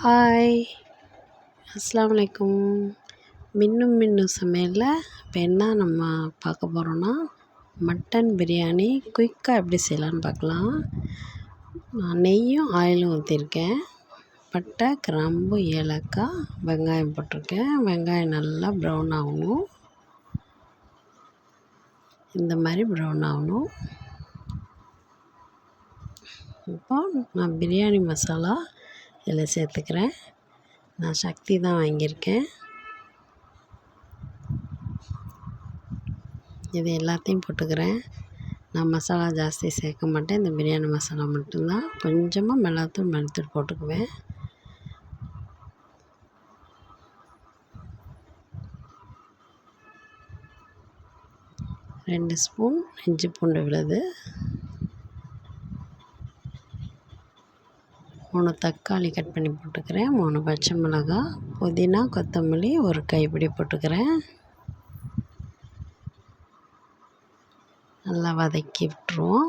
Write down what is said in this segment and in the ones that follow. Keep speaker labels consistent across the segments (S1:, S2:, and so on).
S1: Hi அஸ்லாம் வலைக்கும் மின்னும் மின்னும் சமையலில் இப்போ என்ன நம்ம பார்க்க போகிறோன்னா மட்டன் பிரியாணி குயிக்காக எப்படி செய்யலான்னு பார்க்கலாம். நான் நெய்யும் ஆயிலும் ஊற்றிருக்கேன் பட்டை கிராம்பு ஏலக்காய் வெங்காயம் போட்டிருக்கேன். வெங்காயம் நல்லா ப்ரௌன் ஆகணும். இந்த மாதிரி ப்ரௌன் ஆகணும். இப்போ நான் பிரியாணி மசாலா இதில் சேர்த்துக்கிறேன். நான் சக்தி தான் வாங்கியிருக்கேன். இது எல்லாத்தையும் போட்டுக்கிறேன். நான் மசாலா ஜாஸ்தி சேர்க்க மாட்டேன். இந்த பிரியாணி மசாலா மட்டும்தான். கொஞ்சமாக மிளகாத்தூள் மல்லித்தூள் போட்டுக்குவேன். ரெண்டு ஸ்பூன் இஞ்சி பூண்டு விழுது. மூணு தக்காளி கட் பண்ணி போட்டுக்கிறேன். மூணு பச்சை மிளகா புதினா கொத்தமல்லி ஒரு கைப்பிடி போட்டுக்கிறேன். நல்லா வதக்கி விட்டுருவோம்.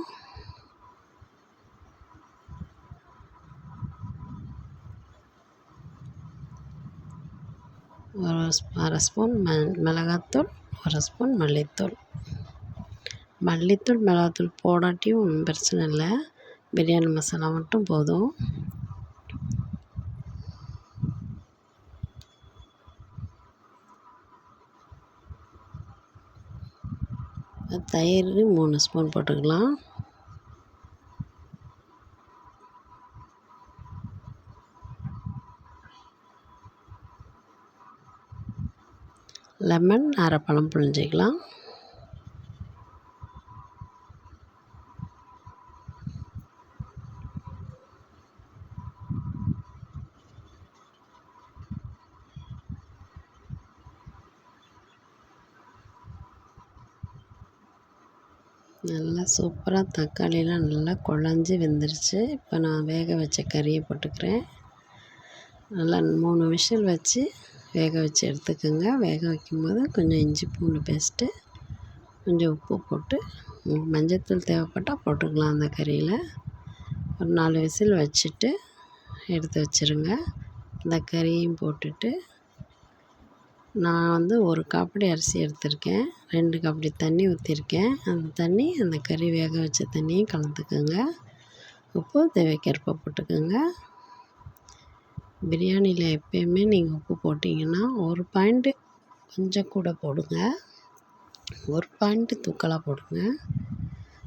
S1: ஒரு அரை ஸ்பூன் ம மிளகாத்தூள் ஒரு ஸ்பூன் மல்லித்தூள். மல்லித்தூள் மிளகாத்தூள் போடாட்டியும் ஒன்றும் பிரச்சனை இல்லை. பிரியாணி மசாலா மட்டும் போதும். தயிர் மூணு ஸ்பூன் போட்டுக்கலாம். லெமன் அரை பழம் புழிஞ்சிக்கலாம். நல்லா சூப்பராக தக்காளிலாம் நல்லா குழஞ்சி வெந்துருச்சு. இப்போ நான் வேக வச்ச கறியை போட்டுக்கிறேன். நல்லா மூணு விசில் வச்சு வேக வச்சு எடுத்துக்கோங்க. வேக வைக்கும்போது கொஞ்சம் இஞ்சி பூண்டு பேஸ்ட்டு கொஞ்சம் உப்பு போட்டு மஞ்சத்தூள் தேவைப்பட்டால் போட்டுக்கலாம் அந்த கறியில். ஒரு நாலு விசில் வச்சுட்டு எடுத்து வச்சுருங்க. அந்த கறியும் போட்டுட்டு நான் வந்து ஒரு காப்படி அரிசி எடுத்திருக்கேன். ரெண்டு காப்படி தண்ணி ஊற்றிருக்கேன் அந்த தண்ணி அந்த கறி வேக வச்ச தண்ணியும் கலந்துக்கோங்க. உப்பு தேவைக்கேற்ப போட்டுக்கோங்க. பிரியாணியில் எப்பயுமே நீங்கள் உப்பு போட்டிங்கன்னா ஒரு பாயிண்ட்டு கொஞ்சம் கூட போடுங்க. ஒரு பாயிண்ட்டு தூக்கலாக போடுங்க.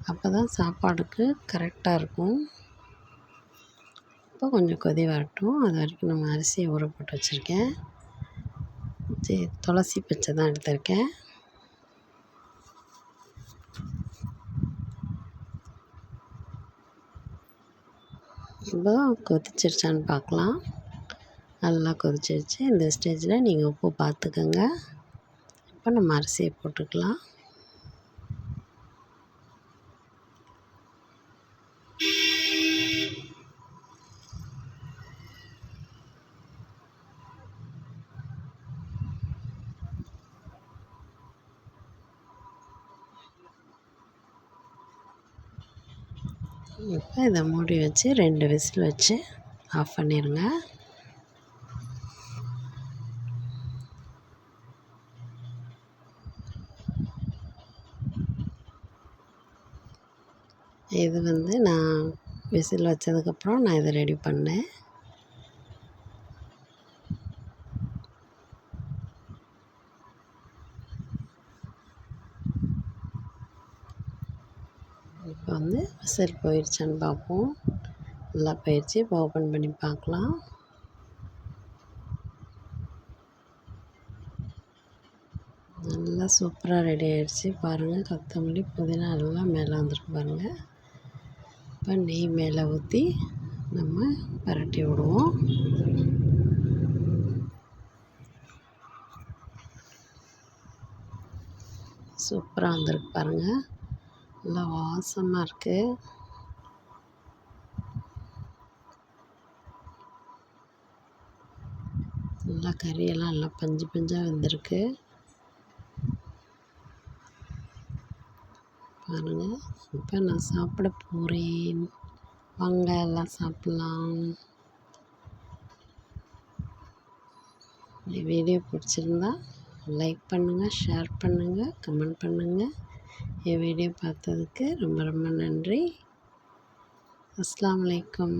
S1: அப்போ தான் சாப்பாடுக்கு கரெக்டாக இருக்கும். இப்போ கொஞ்சம் கொதி வரட்டும். அது வரைக்கும் நம்ம அரிசியை ஊற போட்டு வச்சுருக்கேன். சரி துளசி பச்சை தான் எடுத்திருக்கேன். இப்போ கொதிச்சிருச்சான்னு பார்க்கலாம். நல்லா கொதிச்சிருச்சு. இந்த ஸ்டேஜில் நீங்கள் உப்பு பார்த்துக்கோங்க. இப்போ நம்ம அரிசியை போட்டுக்கலாம். இப்போ இதை மூடி வச்சு ரெண்டு விசில் வச்சு ஆஃப் பண்ணிடுங்க இது வந்து நான் விசில் வச்சதுக்கப்புறம் நான் இதை ரெடி பண்ணேன். இப்போ வந்து விசில் போயிடுச்சான்னு பார்ப்போம். நல்லா போயிடுச்சு இப்போ ஓப்பன் பண்ணி பார்க்கலாம். நல்லா சூப்பராக ரெடி ஆகிடுச்சு பாருங்கள் கொத்தமல்லி புதினா எல்லாம் மேலே வந்துருக்கு பாருங்கள் இப்போ நெய் மேலே ஊற்றி நம்ம பரட்டி விடுவோம். சூப்பராக வந்திருக்கு பாருங்கள் நல்லா வாசமாக இருக்குது நல்லா கறியெல்லாம் நல்லா பஞ்சு பஞ்சாக வெந்திருக்கு. பாருங்கள் இப்போ நான் சாப்பிட போகிறேன் வாங்க எல்லாம் சாப்பிட்லாம். வீடியோ பிடிச்சிருந்தா லைக் பண்ணுங்கள் ஷேர் பண்ணுங்கள் கமெண்ட் பண்ணுங்கள் என் வீடியோ பார்த்ததுக்கு ரொம்ப ரொம்ப நன்றி. அஸ்லாம் வலைக்கம்